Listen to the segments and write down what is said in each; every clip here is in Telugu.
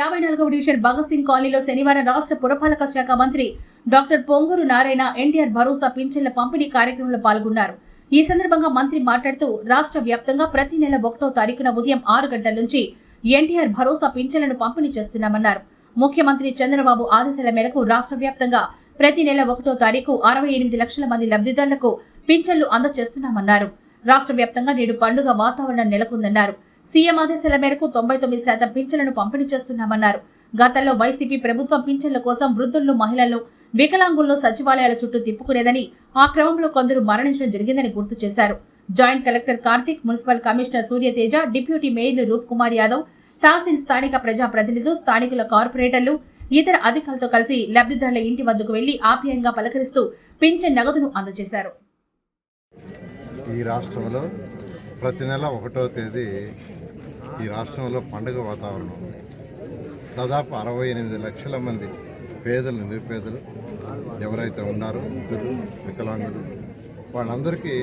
యాభై నాలుగవ డివిజన్ భగత్ సింగ్ కాలనీలో శనివారం రాష్ట్ర పురపాలక శాఖ మంత్రి డాక్టర్ పొంగూరు నారాయణ ఎన్టీఆర్ భరోసా పింఛన్ల పంపిణీ కార్యక్రమంలో పాల్గొన్నారు. ఈ సందర్భంగా మంత్రి మాట్లాడుతూ రాష్ట్ర వ్యాప్తంగా ప్రతి నెల ఒకటో తారీఖున ఉదయం ఆరు గంటల నుంచి ఎన్టీఆర్ భరోసా పింఛన్లను పంపిణీ చేస్తున్నామన్నారు. ముఖ్యమంత్రి చంద్రబాబు ఆదేశాల మేరకు రాష్ట్ర వ్యాప్తంగా ప్రతి నెల ఒకటో తారీఖు అరవై ఎనిమిది లక్షల మంది లబ్ధిదారులకు పింఛన్లు అందజేస్తున్నామన్నారు. రాష్ట్ర వ్యాప్తంగా నేడు పండుగ వాతావరణం నెలకొందన్నారు. సీఎం ఆదేశాల మేరకు తొంభై తొమ్మిది శాతం పింఛన్లను పంపిణీ చేస్తున్నామన్నారు. గతంలో వైసీపీ ప్రభుత్వం పింఛన్ల కోసం వృద్ధులను మహిళలను వికలాంగుల్లో సచివాలయాల చుట్టూ తిప్పుకునేదని ఆ క్రమంలో కొందరు మరణించడం జరిగిందని గుర్తు చేశారు. Joint collector Karthik municipal commissioner Suryateja deputy మేయర్లు Roop Kumar Yadav tehsil స్థానిక ప్రజాప్రతినిధులు స్థానికుల కార్పొరేటర్లు ఇతర అధికారులతో కలిసి లబ్ధిదారుల ఇంటి వద్దకు వెళ్ళి ఆప్యాయంగా పలకరిస్తూ పింఛన్ నగదును అందజేశారు. ఈ రాష్ట్రంలో ప్రతి నెల ఒకటో తేదీ ఈ రాష్ట్రంలో పండుగ వాతావరణం ఉంది. దాదాపు అరవై ఎనిమిది లక్షల మంది పేదలు నిరుపేదలు ఎవరైతే ఉన్నారో వృద్ధులు వికలాంగులు వాళ్ళందరికీ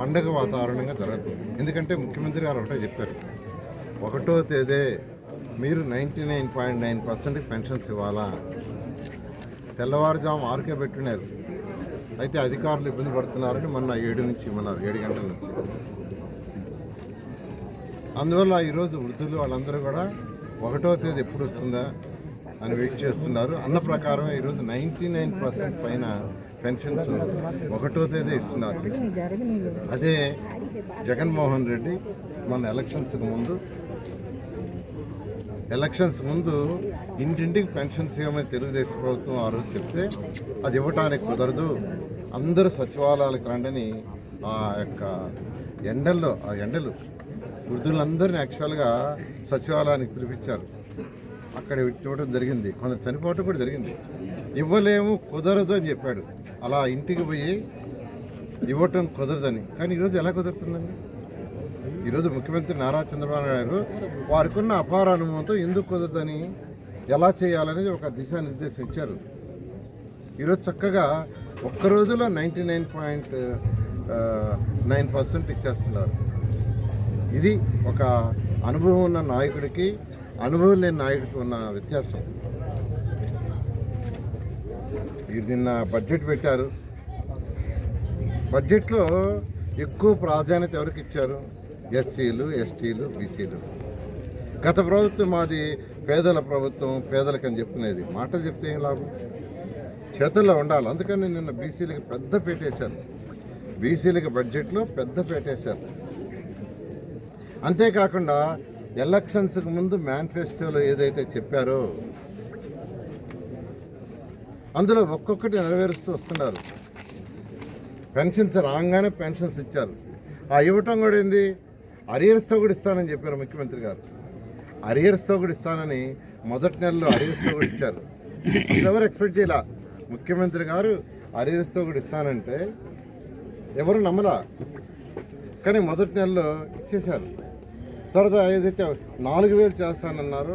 పండగ వాతావరణంగా జరుగుతుంది. ఎందుకంటే ముఖ్యమంత్రి గారు ఒకటే చెప్పారు ఒకటో తేదీ మీరు ninety nine point nine percent pensions ఇవ్వాలా? తెల్లవారుజాము ఆరుకే పెట్టినారు అయితే అధికారులు ఇబ్బంది పడుతున్నారని మొన్న ఏడు నుంచి ఇవ్వన్నారు ఏడు గంటల నుంచి. అందువల్ల ఈరోజు వృద్ధులు వాళ్ళందరూ కూడా ఒకటో తేదీ ఎప్పుడు వస్తుందా అని వెయిట్ చేస్తున్నారు. అన్న ప్రకారం ఈరోజు నైంటీ నైన్ పర్సెంట్ పైన పెన్షన్స్ ఒకటో తేదీ ఇస్తున్నారు. అదే జగన్మోహన్ రెడ్డి మన ఎలక్షన్స్కి ముందు ఎలక్షన్స్ ముందు ఇంటింటికి పెన్షన్స్ ఇవ్వమని తెలుగుదేశం ప్రభుత్వం ఆ రోజు చెప్తే అది ఇవ్వటానికి కుదరదు. అందరూ సచివాలయాలకు రండని ఆ యొక్క ఎండల్లో ఆ ఎండలు వృద్ధులందరినీ యాక్చువల్గా సచివాలయానికి పిలిపించారు. అక్కడ చూడటం జరిగింది. కొందరు చనిపోవటం కూడా జరిగింది. ఇవ్వలేము కుదరదు అని చెప్పాడు. అలా ఇంటికి పోయి ఇవ్వటం కుదరదని. కానీ ఈరోజు ఎలా కుదురుతుందండి? ఈరోజు ముఖ్యమంత్రి నారా చంద్రబాబు నాయుడు గారు వారికి ఉన్న అపార అనుభవంతో ఎందుకు కుదరదని ఎలా చేయాలనేది ఒక దిశానిర్దేశం ఇచ్చారు. ఈరోజు చక్కగా ఒక్క రోజులో ninety nine point nine percent ఇచ్చేస్తున్నారు. ఇది ఒక అనుభవం ఉన్న నాయకుడికి అనుభవం లేని నాయకుడికి ఉన్న వ్యత్యాసం. మీరు నిన్న బడ్జెట్ పెట్టారు. బడ్జెట్లో ఎక్కువ ప్రాధాన్యత ఎవరికి ఇచ్చారు? ఎస్సీలు ఎస్టీలు బీసీలు. గత ప్రభుత్వం మాది పేదల ప్రభుత్వం పేదలకని చెప్తున్నది. మాటలు చెప్తే ఏం లాభం? చేతుల్లో ఉండాలి. అందుకని నిన్న బీసీలకి పెద్ద పెట్టేశారు. బీసీలకి బడ్జెట్లో పెద్ద పెట్టేశారు. అంతేకాకుండా ఎలక్షన్స్కి ముందు మేనిఫెస్టోలో ఏదైతే చెప్పారో అందులో ఒక్కొక్కటి నెరవేరుస్తూ వస్తున్నారు. పెన్షన్స్ రాగానే పెన్షన్స్ ఇచ్చారు. ఆ ఇవ్వటం కూడా ఏంది? అరియర్స్తో కూడా ఇస్తానని చెప్పారు ముఖ్యమంత్రి గారు. అరియర్స్తో కూడా ఇస్తానని మొదటి నెలలో అరియర్స్తో కూడా ఇచ్చారు. ఎవరు ఎక్స్పెక్ట్ చేయాల? ముఖ్యమంత్రి గారు అరియర్స్తో కూడా ఇస్తానంటే ఎవరు నమ్మలా? కానీ మొదటి నెలలో ఇచ్చేశారు. తర్వాత ఏదైతే నాలుగు వేలు చేస్తానన్నారు